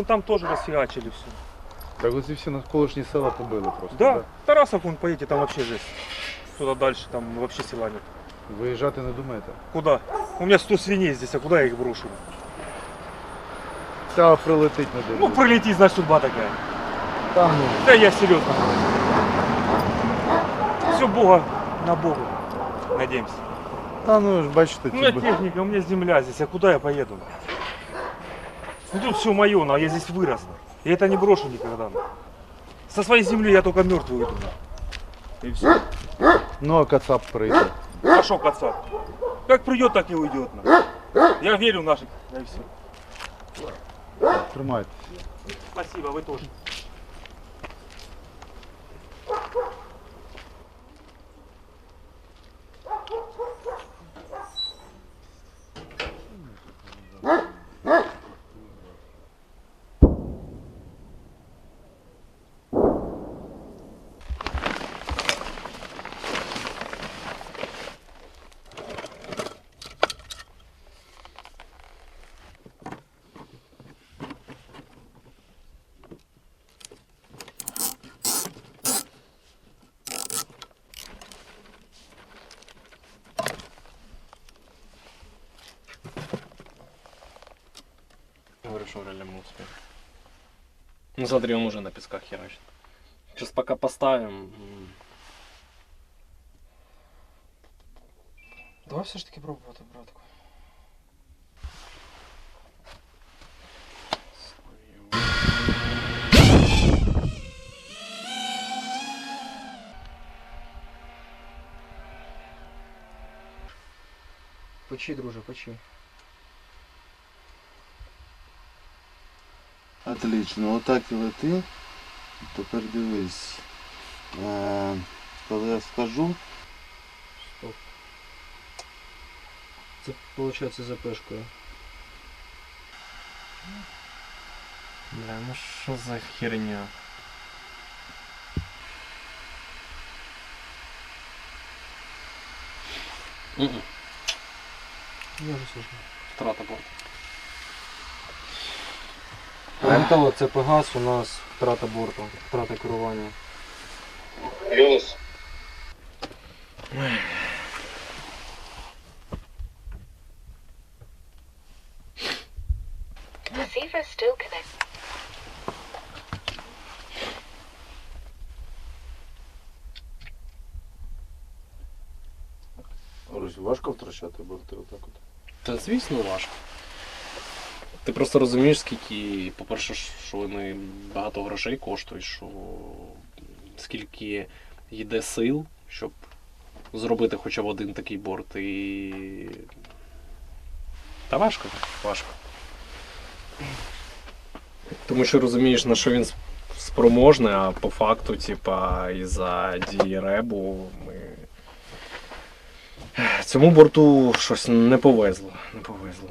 Вон там тоже расфигачили все. Так оці всі навколишні села побили просто. Да, Тарасов, вон поедете, там вообще жесть. Туда дальше, там вообще села нет. Виїжджати не думаєте? Куда? У меня 100 свиней здесь, а куда я их брошу? Та прилетить не Ну, дивлюсь. прилети, значит, судьба такая. Та ну. Да я серьезно. Все Бога на Бога. Надеемся. Та ну ж бачите, У меня ті б- техника, у меня земля здесь, а куда я поеду? Ну тут все мое, но я здесь вырос. Я это не брошу никогда. Со своей земли я только мертвый уйду. И все. ну а кацап прийде. Пошел кацап. Как придет, так и уйдет. Я верю в наших. Да и все. Спасибо, вы тоже. Говорю, что вряд ли мы успеем. Ну смотри, он уже на песках херачит. Сейчас пока поставим. Давай все ж таки пробувати, братку. Почи, друже, почи. Отлично, отак і лети. Тепер дивись. Е, коли я скажу, Стоп. Це виходить за пешкою. Бля, ну что за херня? Дуже сложно. Втрата борта. Рентало це погас, у нас втрата борту, втрата керування. Receiver still connected. Русь, важко втрачати борти отак от. Та звісно важко. Ти просто розумієш, скільки, по-перше, що вони багато грошей коштують, що скільки йде сил, щоб зробити хоча б один такий борт і. Та важко, важко. Тому що розумієш, на що він спроможний, а по факту, типа, із-за дії ребу ми. Цьому борту щось не повезло. Не повезло.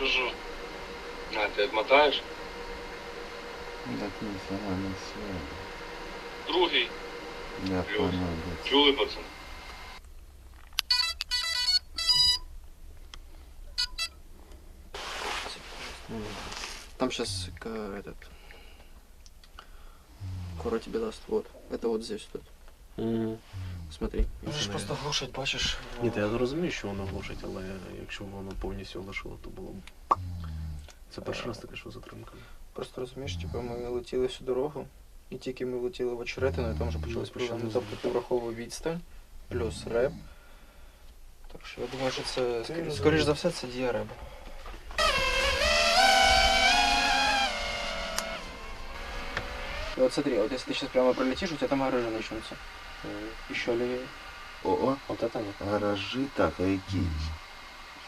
Ну, Що скажу? А, ти відмотаєш? Так ні, нормально все. Другий. Я Плюс. понял, блядь. Чули, пацан? Там сейчас этот Кора тебе даст, вот. Это вот здесь тут. Мгм. Смотри. Можеш просто глушить, бачиш. Ні, та я розумію, що воно глушить, але якщо воно повністю лишило, то було б. Це перший раз таке, що затримка. Просто розумієш, типу, ми летіли всю дорогу, і тільки ми влетіли в очеретину, і там вже почались Ну, почали проблеми. Тобто ти враховував відстань, плюс реп. Так що я думаю, що це, скоріш, скоріш за все, це дія реба. И вот смотри, вот если ты сейчас прямо пролетишь, у тебя там гаражи начнутся. Еще левее. О, От это ні. гаражі, так, а які?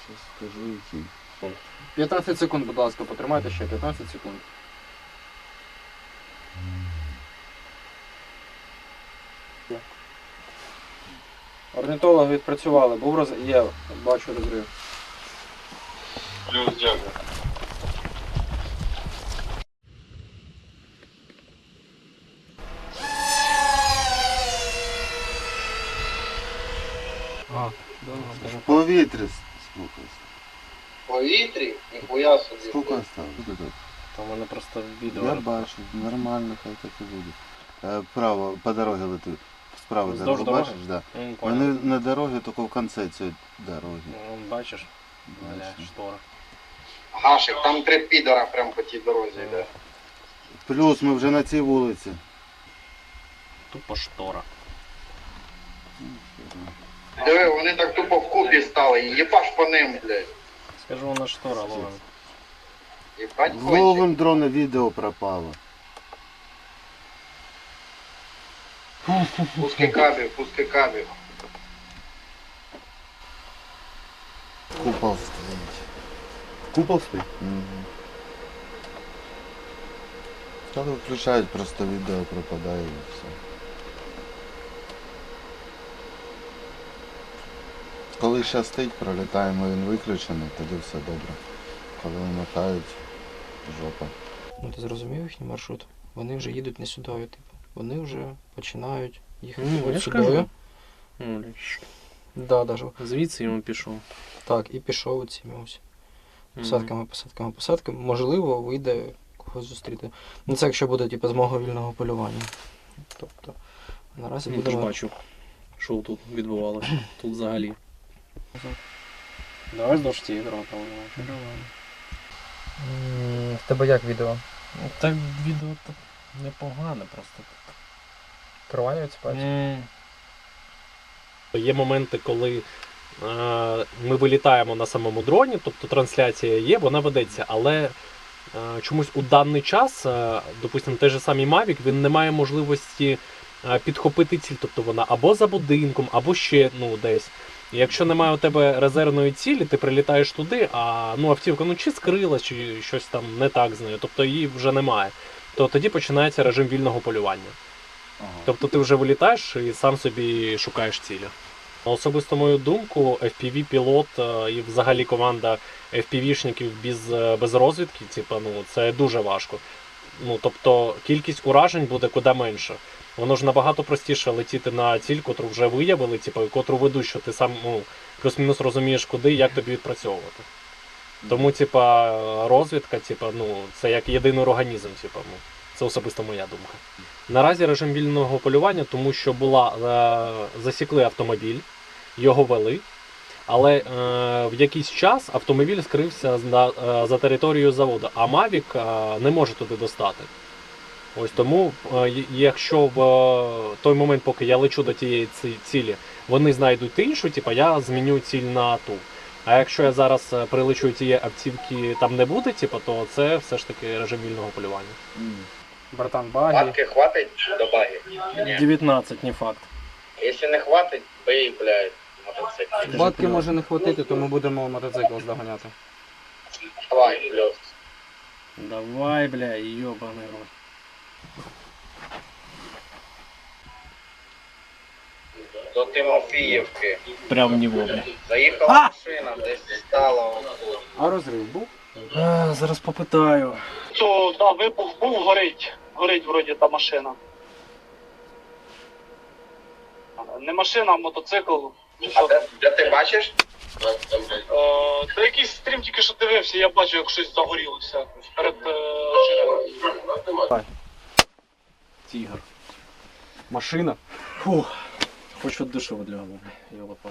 Щас скажу які. 15 секунд, будь ласка, потримайте ще 15 секунд. Орнітологи відпрацювали, був роз... Є, бачу розрив. Плюс, дякую. А, да, Повітря, слухайся. повітрі, ніхуя собі. Скільки осталось? Там мене просто відео. Я бачу, нормально, хай так і буде. Е, Право, по дорозі летить. Справа Вздовж дорогу дороги? бачиш, да. Ну, Вони понял. на дорозі, тільки в кінці цієї дороги. Ну, Бачиш, бля, штора. Гашик, там три підора прямо по тій дорозі йде. Плюс ми вже на цій вулиці. Тупо штора. Диви, вони так тупо вкупі стали, і їбаш по ним, блядь. Скажу, вона штора, Ловен. Їбать кончик. Ловим дрона відео пропало. Пуски кабів, пуски кабів. Купол стоїть. Купол стоїть? Угу. Коли виключають, просто відео пропадає і все. Коли щастить, пролітаємо, він виключений, тоді все добре. Коли вимикають, жопа. Ну ти зрозумів їхній маршрут? Вони вже їдуть не сюдою, типу. Вони вже починають їхати Ну, я от ж кажу. Ну, Да, даже. Звідси йому пішов. Так, і пішов цими ось посадками, посадками, посадками. Можливо, вийде когось зустріти. Ну це якщо буде типу, з мого вільного полювання. Тобто, наразі Я теж будемо. бачу, що тут відбувалося. Тут взагалі. Давай здовж цієї дороги повернемо. В тебе як відео? Так відео так непогане просто. Керування відсипається? Є моменти, коли е, ми вилітаємо на самому дроні, тобто трансляція є, вона ведеться, але е, чомусь у даний час, е, допустимо, той же самий Mavic, він не має можливості е, підхопити ціль, тобто вона або за будинком, або ще ну, десь. І якщо немає у тебе резервної цілі, ти прилітаєш туди, а ну, автівка ну, чи скрилась, чи щось там не так з нею, тобто її вже немає, то тоді починається режим вільного полювання. Тобто ти вже вилітаєш і сам собі шукаєш цілі. На особисто мою думку, FPV-пілот е, і взагалі команда FPV-шників без, е, без розвідки, типу, ну, це дуже важко. Ну, тобто кількість уражень буде куди менше. Воно ж набагато простіше летіти на ціль, котру вже виявили, типу, котру ведуть, що ти сам ну, плюс-мінус розумієш, куди і як тобі відпрацьовувати. Тому, типа, розвідка, типа, ну, це як єдиний організм, типа, ну, це особисто моя думка. Наразі режим вільного полювання, тому що була е, засікли автомобіль, його вели. Але е, в якийсь час автомобіль скрився за, е, за територією заводу, а Mavic е, не може туди достати. Ось тому, е, якщо в е, той момент, поки я лечу до тієї цілі, вони знайдуть іншу, типу, я зміню ціль на ту. А якщо я зараз е, прилечу тієї автівки там не буде, типу, то це все ж таки режим вільного полювання. Братан, баги. Батки хватить до баги? 19, не факт. Якщо не хватить, бий, блядь, мотоцикл. Батки може не хватити, то ми будемо мотоцикл здоганяти. Давай, плюс. Давай, бля, йобаний рот. До Тимофіївки. Прям в бля. Заїхала машина, десь стала отут. А розрив був? А, зараз попитаю. То, да, вибух був, горить. Горить вроді та машина. Не машина, а мотоцикл. Чи А де, де ти бачиш? Е, та якийсь стрім тільки що дивився, я бачу, як щось загорілося перед е, шириною. Тігр. Машина. Фух. Хоч от дешево для голови, йолопа.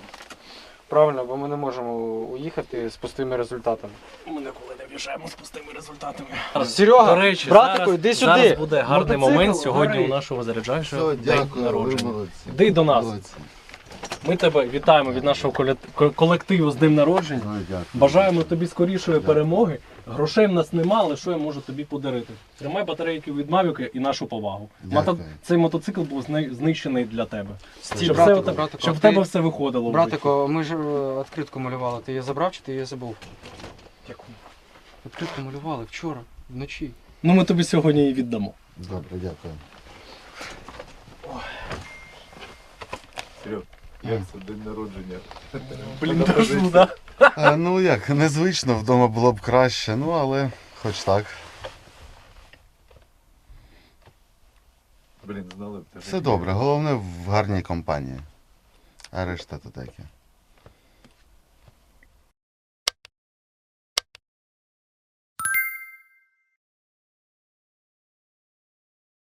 Правильно, бо ми не можемо уїхати з пустими результатами. Ми ніколи не в'їжджаємо з пустими результатами. Серега, До речі, братику, зараз, йди сюди. Зараз буде гарний Мотоцикл момент сьогодні горить. у нашого заряджаючого Все, день дякую, ви народження. молодці. Йди до нас. Молодці. Ми тебе вітаємо від нашого колективу з днем народження. Дякую. Бажаємо тобі скорішої перемоги. Грошей в нас нема, але що я можу тобі подарити? Тримай батарейки від Мавіка і нашу повагу. Мото... Цей мотоцикл був знищений для тебе. Стій, щоб братику, все, в те- щоб в тебе ти- все виходило. Братико, ми ж е, відкритку малювали. Ти її забрав чи ти її забув? житті. Відкритку малювали вчора, вночі. Ну ми тобі сьогодні її віддамо. Добре, дякую. Як це день народження? Блін, кажу, да? Ну як, незвично, вдома було б краще, ну але хоч так. Блін, знали б. тебе. Все добре, головне в гарній компанії. А решта то таке.